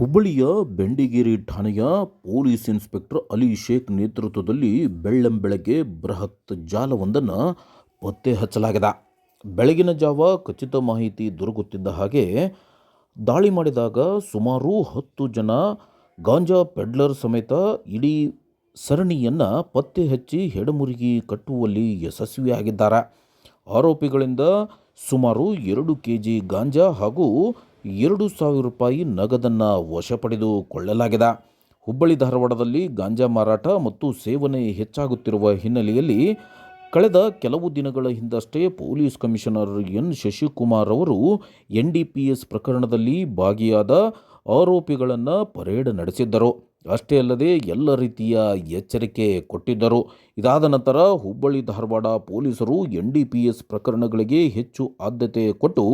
ಹುಬ್ಬಳ್ಳಿಯ ಬೆಂಡಿಗೇರಿ ಠಾಣೆಯ police inspector Ali Sheikh ನೇತೃತ್ವದಲ್ಲಿ ಬೆಳ್ಳಂಬೆಳಗ್ಗೆ ಬೃಹತ್ ಜಾಲವೊಂದನ್ನು ಪತ್ತೆ ಹಚ್ಚಲಾಗಿದೆ. ಬೆಳಗಿನ ಜಾವ ಖಚಿತ ಮಾಹಿತಿ ದೊರಕುತ್ತಿದ್ದ ಹಾಗೆ ದಾಳಿ ಮಾಡಿದಾಗ ಸುಮಾರು ಹತ್ತು ಜನ ಗಾಂಜಾ ಪೆಡ್ಲರ್ ಸಮೇತ ಇಡೀ ಸರಣಿಯನ್ನು ಪತ್ತೆ ಹಚ್ಚಿ ಹೆಡಮುರುಗಿ ಕಟ್ಟುವಲ್ಲಿ ಯಶಸ್ವಿಯಾಗಿದ್ದಾರೆ. ಆರೋಪಿಗಳಿಂದ ಸುಮಾರು ಎರಡು ಕೆ ಜಿ ಗಾಂಜಾ ಹಾಗೂ ಎರಡು ಸಾವಿರ ರೂಪಾಯಿ ನಗದನ್ನು ವಶಪಡೆದುಕೊಳ್ಳಲಾಗಿದೆ ಹುಬ್ಬಳ್ಳಿ ಧಾರವಾಡದಲ್ಲಿ ಗಾಂಜಾ ಮಾರಾಟ ಮತ್ತು ಸೇವನೆ ಹೆಚ್ಚಾಗುತ್ತಿರುವ ಹಿನ್ನೆಲೆಯಲ್ಲಿ ಕಳೆದ ಕೆಲವು ದಿನಗಳ ಹಿಂದಷ್ಟೇ ಪೊಲೀಸ್ ಕಮಿಷನರ್ ಎನ್. ಶಶಿಕುಮಾರ್ ಅವರು ಎನ್. ಡಿ. ಪಿ. ಎಸ್. ಪ್ರಕರಣದಲ್ಲಿ ಭಾಗಿಯಾದ ಆರೋಪಿಗಳನ್ನು ಪರೇಡ್ ನಡೆಸಿದ್ದರು. ಅಷ್ಟೇ ಅಲ್ಲದೆ ಎಲ್ಲ ರೀತಿಯ ಎಚ್ಚರಿಕೆ ಕೊಟ್ಟಿದ್ದರು. ಇದಾದ ನಂತರ ಹುಬ್ಬಳ್ಳಿ, ಧಾರವಾಡ ಪೊಲೀಸರು ಎನ್ ಡಿ ಪಿ ಎಸ್ ಪ್ರಕರಣಗಳಿಗೆ ಹೆಚ್ಚು ಆದ್ಯತೆ ಕೊಟ್ಟು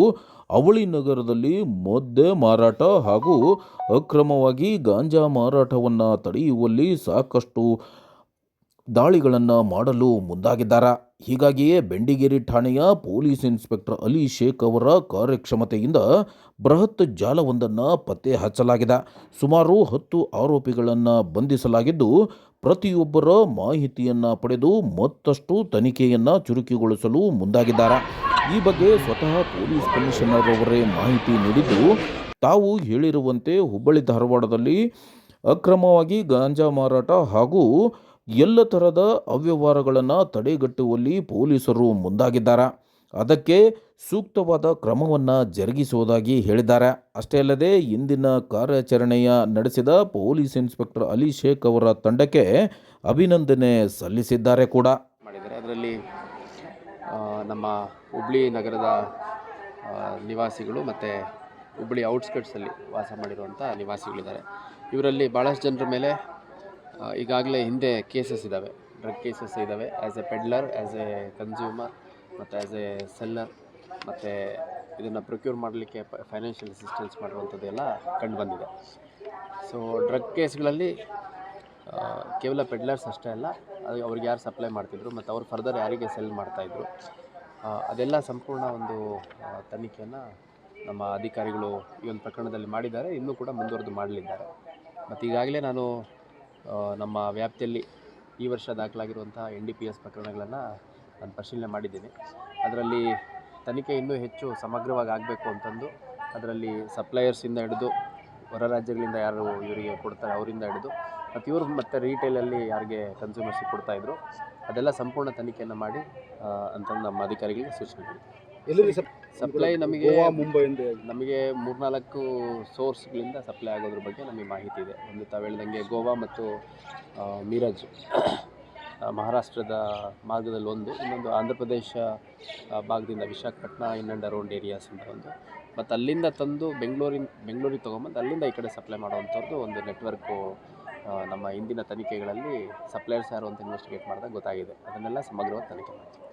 ಅವಳಿ ನಗರದಲ್ಲಿ ಮದ್ಯ ಮಾರಾಟ ಹಾಗೂ ಅಕ್ರಮವಾಗಿ ಗಾಂಜಾ ಮಾರಾಟವನ್ನು ತಡೆಯುವಲ್ಲಿ ಸಾಕಷ್ಟು ದಾಳಿಗಳನ್ನು ಮಾಡಲು ಮುಂದಾಗಿದ್ದಾರೆ. ಹೀಗಾಗಿಯೇ ಬೆಂಡಿಗೇರಿ ಠಾಣೆಯ ಪೊಲೀಸ್ ಇನ್ಸ್ಪೆಕ್ಟರ್ ಅಲಿ ಶೇಖ್ ಅವರ ಕಾರ್ಯಕ್ಷಮತೆಯಿಂದ ಬೃಹತ್ ಜಾಲವೊಂದನ್ನು ಪತ್ತೆ ಹಚ್ಚಲಾಗಿದೆ. ಸುಮಾರು ಹತ್ತು ಆರೋಪಿಗಳನ್ನು ಬಂಧಿಸಲಾಗಿದ್ದು, ಪ್ರತಿಯೊಬ್ಬರ ಮಾಹಿತಿಯನ್ನು ಪಡೆದು ಮತ್ತಷ್ಟು ತನಿಖೆಯನ್ನು ಚುರುಕುಗೊಳಿಸಲು ಮುಂದಾಗಿದ್ದಾರೆ. ಈ ಬಗ್ಗೆ ಸ್ವತಃ ಪೊಲೀಸ್ ಕಮಿಷನರ್ ಅವರೇ ಮಾಹಿತಿ ನೀಡಿದ್ದು, ತಾವು ಹೇಳಿರುವಂತೆ ಹುಬ್ಬಳ್ಳಿ ಧಾರವಾಡದಲ್ಲಿ ಅಕ್ರಮವಾಗಿ ಗಾಂಜಾ ಮಾರಾಟ ಹಾಗೂ ಎಲ್ಲ ಥರದ ಅವ್ಯವಹಾರಗಳನ್ನು ತಡೆಗಟ್ಟುವಲ್ಲಿ ಪೊಲೀಸರು ಮುಂದಾಗಿದ್ದಾರೆ. ಅದಕ್ಕೆ ಸೂಕ್ತವಾದ ಕ್ರಮವನ್ನು ಜರುಗಿಸುವುದಾಗಿ ಹೇಳಿದ್ದಾರೆ. ಅಷ್ಟೇ ಅಲ್ಲದೆ ಇಂದಿನ ಕಾರ್ಯಾಚರಣೆಯ ನಡೆಸಿದ ಪೊಲೀಸ್ ಇನ್ಸ್ಪೆಕ್ಟರ್ ಅಲಿ ಶೇಖ್ ಅವರ ತಂಡಕ್ಕೆ ಅಭಿನಂದನೆ ಸಲ್ಲಿಸಿದ್ದಾರೆ ಕೂಡ. ಮಾಡಿದ್ದಾರೆ. ಅದರಲ್ಲಿ ನಮ್ಮ ಹುಬ್ಳಿ ನಗರದ ನಿವಾಸಿಗಳು ಮತ್ತು ಹುಬ್ಳಿ ಔಟ್ಸ್ಕಟ್ಸಲ್ಲಿ ವಾಸ ಮಾಡಿರುವಂಥ ನಿವಾಸಿಗಳಿದ್ದಾರೆ. ಇವರಲ್ಲಿ ಭಾಳಷ್ಟು ಜನರ ಮೇಲೆ ಈಗಾಗಲೇ ಹಿಂದೆ ಕೇಸಸ್ ಇದ್ದಾವೆ ಡ್ರಗ್ ಕೇಸಸ್ ಇದ್ದಾವೆ as a peddler as a consumer ಮತ್ತು ಆ್ಯಸ್ ಎ ಸೆಲ್ಲರ್ ಮತ್ತು ಇದನ್ನು ಪ್ರೊಕ್ಯೂರ್ ಮಾಡಲಿಕ್ಕೆ ಫೈನಾನ್ಷಿಯಲ್ ಅಸಿಸ್ಟೆನ್ಸ್ ಮಾಡಿರುವಂಥದ್ದೆಲ್ಲ ಕಂಡು ಬಂದಿದೆ. ಸೊ ಡ್ರಗ್ ಕೇಸ್ಗಳಲ್ಲಿ ಕೇವಲ ಪೆಡ್ಲರ್ಸ್ ಅಷ್ಟೇ ಅಲ್ಲ, ಅದು ಅವ್ರಿಗೆ ಯಾರು ಸಪ್ಲೈ ಮಾಡ್ತಿದ್ರು, ಮತ್ತು ಅವ್ರು ಫರ್ದರ್ ಯಾರಿಗೆ ಸೆಲ್ ಮಾಡ್ತಾಯಿದ್ರು ಅದೆಲ್ಲ ಸಂಪೂರ್ಣ ಒಂದು ತನಿಖೆಯನ್ನು ನಮ್ಮ ಅಧಿಕಾರಿಗಳು ಈ ಒಂದು ಪ್ರಕರಣದಲ್ಲಿ ಮಾಡಿದ್ದಾರೆ. ಇನ್ನೂ ಕೂಡ ಮುಂದುವರೆದು ಮಾಡಲಿದ್ದಾರೆ. ಮತ್ತು ಈಗಾಗಲೇ ನಾನು ನಮ್ಮ ವ್ಯಾಪ್ತಿಯಲ್ಲಿ ಈ ವರ್ಷ ದಾಖಲಾಗಿರುವಂಥ ಎನ್ ಡಿ ಪಿ ಎಸ್ ಪ್ರಕರಣಗಳನ್ನು ನಾನು ಪರಿಶೀಲನೆ ಮಾಡಿದ್ದೀನಿ. ಅದರಲ್ಲಿ ತನಿಖೆ ಇನ್ನೂ ಹೆಚ್ಚು ಸಮಗ್ರವಾಗಿ ಆಗಬೇಕು ಅಂತಂದು, ಅದರಲ್ಲಿ ಸಪ್ಲೈಯರ್ಸಿಂದ ಹಿಡಿದು ಹೊರ ರಾಜ್ಯಗಳಿಂದ ಯಾರು ಇವರಿಗೆ ಕೊಡ್ತಾರೆ ಅವರಿಂದ ಹಿಡಿದು, ಮತ್ತು ಇವರು ಮತ್ತು ರೀಟೇಲಲ್ಲಿ ಯಾರಿಗೆ ಕನ್ಸ್ಯೂಮರ್ಸಿಗೆ ಕೊಡ್ತಾಯಿದ್ರು ಅದೆಲ್ಲ ಸಂಪೂರ್ಣ ತನಿಖೆಯನ್ನು ಮಾಡಿ ಅಂತಂದು ನಮ್ಮ ಅಧಿಕಾರಿಗಳಿಗೆ ಸೂಚನೆ ಎಲ್ಲಿ ಸಪ್ಲೈ ನಮಗೆ ಮುಂಬೈಯಿಂದ ನಮಗೆ ಮೂರ್ನಾಲ್ಕು ಸೋರ್ಸ್ಗಳಿಂದ ಸಪ್ಲೈ ಆಗೋದ್ರ ಬಗ್ಗೆ ನಮಗೆ ಮಾಹಿತಿ ಇದೆ. ಒಂದು ತಾವು ಹೇಳ್ದಂಗೆ ಗೋವಾ ಮತ್ತು ಮೀರಜ್ ಮಹಾರಾಷ್ಟ್ರದ ಮಾರ್ಗದಲ್ಲಿ ಒಂದು ಇನ್ನೊಂದು ಆಂಧ್ರ ಪ್ರದೇಶ ಭಾಗದಿಂದ Visakhapatnam in and around areas ಅಂತ ಒಂದು. ಮತ್ತು ಅಲ್ಲಿಂದ ತಂದು ಬೆಂಗಳೂರಿನ ಬೆಂಗಳೂರಿಗೆ ತೊಗೊಂಬಂದು ಅಲ್ಲಿಂದ ಈ ಕಡೆ ಸಪ್ಲೈ ಮಾಡೋವಂಥದ್ದು ಒಂದು ನೆಟ್ವರ್ಕು ನಮ್ಮ ಇಂದಿನ ತನಿಖೆಗಳಲ್ಲಿ ಸಪ್ಲೈಯರ್ಸ್ ಯಾರು ಅಂತ ಇನ್ವೆಸ್ಟಿಗೇಟ್ ಮಾಡಿದಾಗ ಗೊತ್ತಾಗಿದೆ. ಅದನ್ನೆಲ್ಲ ಸಮಗ್ರವಾಗಿ ತನಿಖೆ ಮಾಡ್ತೀವಿ.